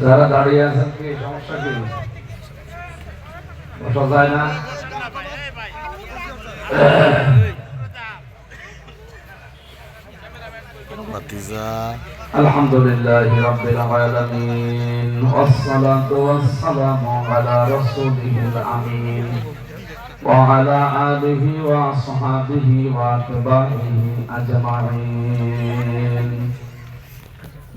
যারা দাঁড়িয়ে আছেন কি সমস্যা কি বসা যায় না ভাতিজা الحمد لله رب العالمين والصلاة والسلام على رسوله الأمين وعلى آله وأصحابه وأتباعه أجمعين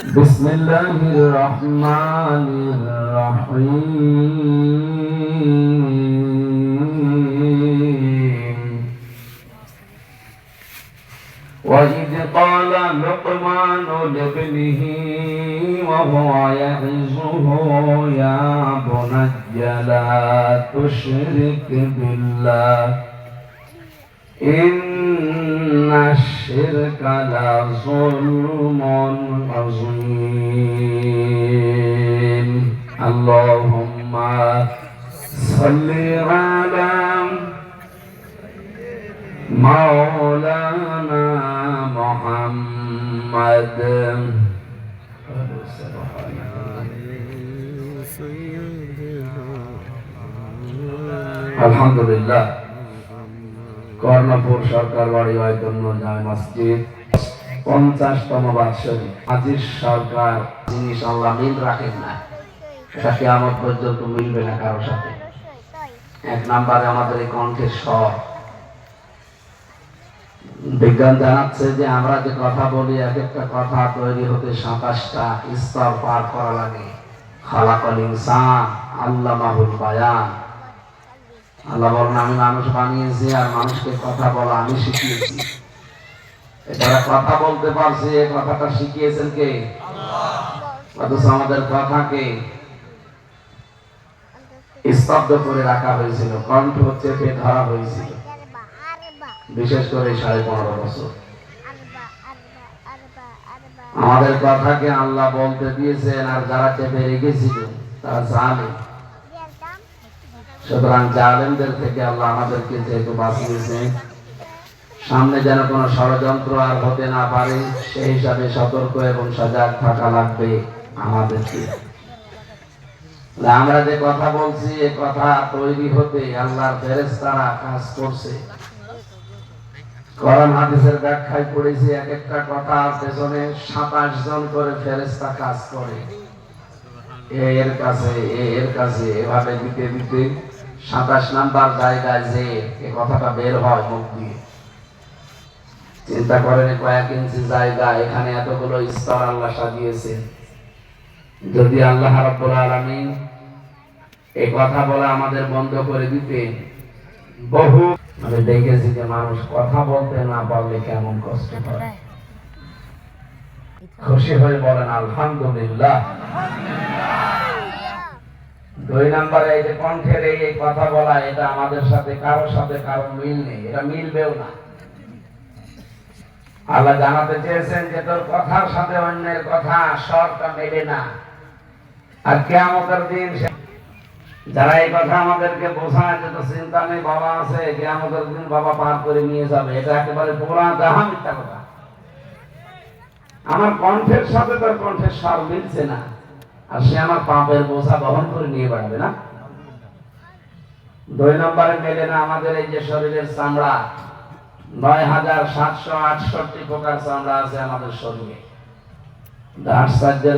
بسم الله الرحمن الرحيم. وإذ قال لقمان لابنه وهو يعظه يا بني لا تشرك بالله. إن الشرك لظلم عظيم اللهم صل على مولانا محمد الحمد لله কর্ণপুর সরকার বাড়ি জন্য জামে মসজিদ। পঞ্চাশতম বাৎসরিক। আজিজ সরকার জিনিস আল্লাহ মিল রাখেন না, সেটা পর্যন্ত মিলবে না কারোর সাথে। এক নাম্বারে আমাদের এই কণ্ঠের স্বর। বিজ্ঞান জানাচ্ছে যে আমরা যে কথা বলি, এক একটা কথা তৈরি হতে সাতাশটা স্তর পার করা লাগে। খালাকল ইনসান আল্লাহ মাহুল বায়ান। আল্লাহ বলেন, আমি মানুষ বানিয়েছি আর মানুষকে কথা বলা আমি শিখিয়েছি। যারা কথা বলতে পারছে এই কথাটা শিখিয়েছেন কে? অথচ আমাদের কথাকে স্তব্ধ করে রাখা হয়েছিল, কণ্ঠ চেপে ধরা হয়েছিল। বিশেষ করে সাড়ে পনেরো বছর। আমাদের কথাকে আল্লাহ বলতে দিয়েছেন, আর যারা চেপে রেখেছিল, তারা জানে। সুতরাং জালেমদের থেকে আল্লাহ আমাদেরকে যেহেতু বাঁচিয়েছে সামনে যেন কোনো ষড়যন্ত্র আর হতে না পারে, সেই হিসাবে সতর্ক এবং সজাগ থাকা লাগবে আমাদেরকে। আমরা যে কথা বলছি, এ কথা তৈরি হতে আল্লাহর ফেরেশতারা কাজ করছে। কোরআন হাদিসের ব্যাখ্যায় পড়েছি, এক একটা কথা পেছনে সাতাশ জন করে ফেরেশতা কাজ করে। এর কাছে এর কাছে, এভাবে দিতে দিতে সাতাশ নাম্বার জায়গায় যে এ কথাটা বের হয় মুখ দিয়ে। চিন্তা করেন কয়েক ইঞ্চি জায়গা, এখানে এতগুলো স্তর আল্লাহ সাজিয়েছেন। যদি আল্লাহ রাব্বুল আলামিন এই কথা বলা আমাদের বন্ধ করে দিতেন, বহু আমি দেখেছি যে মানুষ কথা বলতে না পারলে কেমন কষ্ট হয়। খুশি হয়ে বলেন, আলহামদুলিল্লাহ। দুই নম্বরে এই যে কণ্ঠের এই কথা বলা, এটা আমাদের সাথে, কারোর সাথে কারও মিল নেই। এটা মিলবেও না। আল্লাহ জানাতে চেয়েছেন যে তোর কথার সাথে অন্যের কথা স্বরটা মেলে না। আর কেমতের দিন যারা এই কথা আমাদেরকে বোঝায়, যে তো চিন্তা নেই, বাবা আছে কেমতের দিন বাবা পার করে নিয়ে যাবে। এটা একেবারে পুরা জাহা মিথ্যা কথা। আমার কণ্ঠের সাথে তার কণ্ঠের স্বর মিলছে না। আর সে আমার পাপের বোঝা বহন করে নিয়ে বেড়াবে না। দুই নম্বরে মেলে না আমাদের এই যে শরীরের চামড়া। নয় হাজার সাতশো আটষট্টি প্রকার চামড়া আছে আমাদের শরীরে।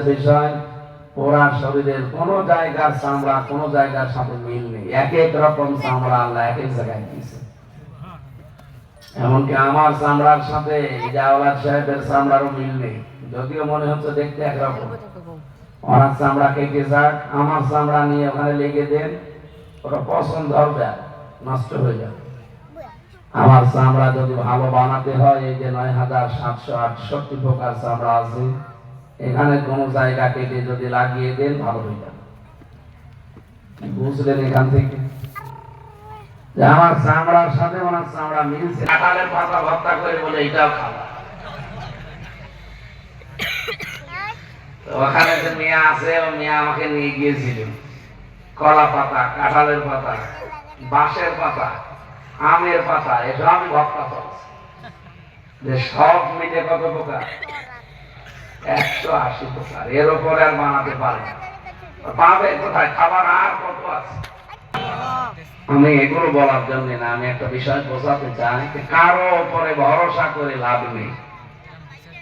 বিষয়, পুরা শরীরের কোন জায়গার চামড়া, কোন জায়গার সাথে মিল নেই। এক এক রকম চামড়া আল্লাহ এক এক জায়গায় দিয়েছে। এমনকি আমার চামড়ার সাথে জাওলাদ সাহেবের চামড়ারও মিল নেই। যদিও মনে হচ্ছে দেখতে একরকম। ওনার চামড়া কেটে যাক, আমার চামড়া নিয়ে ওখানে লেগে দেন, ওটা পছন্দ হবে নষ্ট হয়ে যাবে। আমার চামড়া যদি ভালো বানাতে হয়, এই যে নয় হাজার সাতশো আটষট্টি প্রকার চামড়া আছে, এখানে কোন জায়গা কেটে যদি লাগিয়ে দেন, ভালো হয়ে যাবে। বুঝলেন এখান থেকে? আমার চামড়ার সাথে ওনার চামড়া মিলছে কাঁঠালের পাতা ভর্তা করে বলে এটাও খাওয়া ওখানে মেয়ে আছে, ও মেয়ে আমাকে নিয়ে গিয়েছিল। কলা পাতা, কাঁঠালের পাতা, বাঁশের পাতা, আমের পাতা, এসব ভর্তা যে সব কত প্রকার? একশো আশি প্রকার। এর আর বানাতে পারে পাবে কোথায়? খাবার আর কত আছে? আমি এগুলো বলার জন্য না, আমি একটা বিষয় বোঝাতে চাই কারও উপরে ভরসা করে লাভ নেই।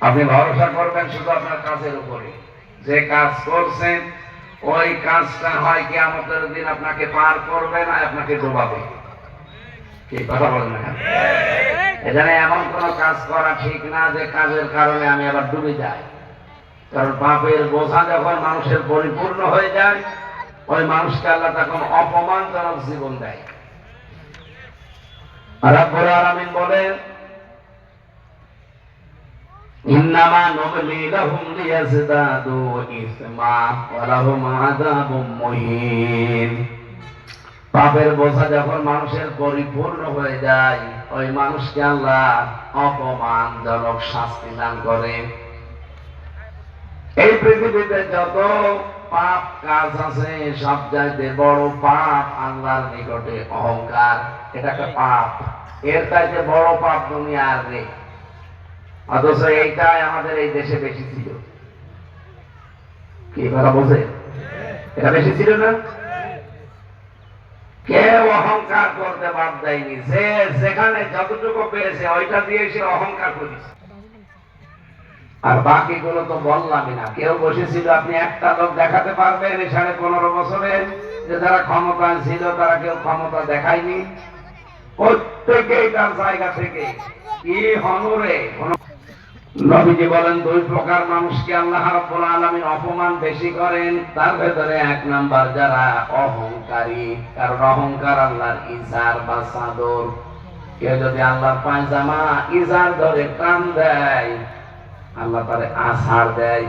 আপনি ভরসা করবেন শুধু আপনার কাজের উপরে। যে কাজ করছেন, ওই কাজটা হয় কি আমাদের দিন আপনাকে পার করবে না, আপনাকে ডোবাবে? এখানে এমন কোন কাজ করা ঠিক না যে কাজের কারণে আমি আবার ডুবে যাই। কারণ পাপের বোঝা যখন মানুষের পরিপূর্ণ হয়ে যায়, ওই মানুষকে আল্লাহ তখন অপমানজনক জীবন দেয়। আর বলেন পাপের বোঝা যখন মানুষের পরিপূর্ণ হয়ে যায়, ওই মানুষকে আল্লাহ অপমানজনক শাস্তি দান করে এই পৃথিবীতে যত পাপ কাজ আছে, সব চাইতে বড় পাপ আল্লাহর নিকটে অহংকার। এটা একটা পাপ। এর চাইতে বড় পাপ দুনিয়ার নেই অথচ এইটাই আমাদের এই দেশে বেশি ছিল। কি কথা এটা বেশি ছিল না? কেউ অহংকার করতে বাদ দেয়নি। যে যেখানে যতটুকু পেয়েছে ওইটা দিয়ে সে অহংকার করেছে। আর তো বললামই না। কেউ বসেছিল, আপনি একটা লোক দেখাতে পারবেন সাড়ে পনেরো বছরে যে যারা ক্ষমতা ছিল, তারা কেউ ক্ষমতা দেখায়নি। প্রত্যেকেই তার জায়গা থেকে। কি হনরে নবীজি বলেন, দুই প্রকার মানুষকে আল্লাহ রাব্বুল আলামিন অপমান বেশি করেন। তার ভেতরে এক নাম্বার যারা অহংকারী, কারণ অহংকার আল্লাহর ইজার বা চাদর। কেউ যদি আল্লাহর পায়জামা ইজার ধরে টান দেয়, আল্লাহ তারে আসার দেয়।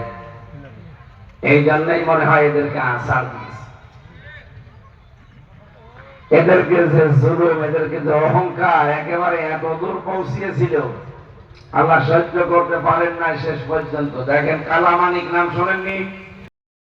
এই জন্যই মনে হয় এদেরকে আসার দিয়েছে। এদেরকে যে জুলুম, এদেরকে যে অহংকার একেবারে এত দূর পৌঁছিয়েছিল আল্লাহ সহ্য করতে পারেন না শেষ পর্যন্ত। দেখেন কালামানিক নাম শোনেননি?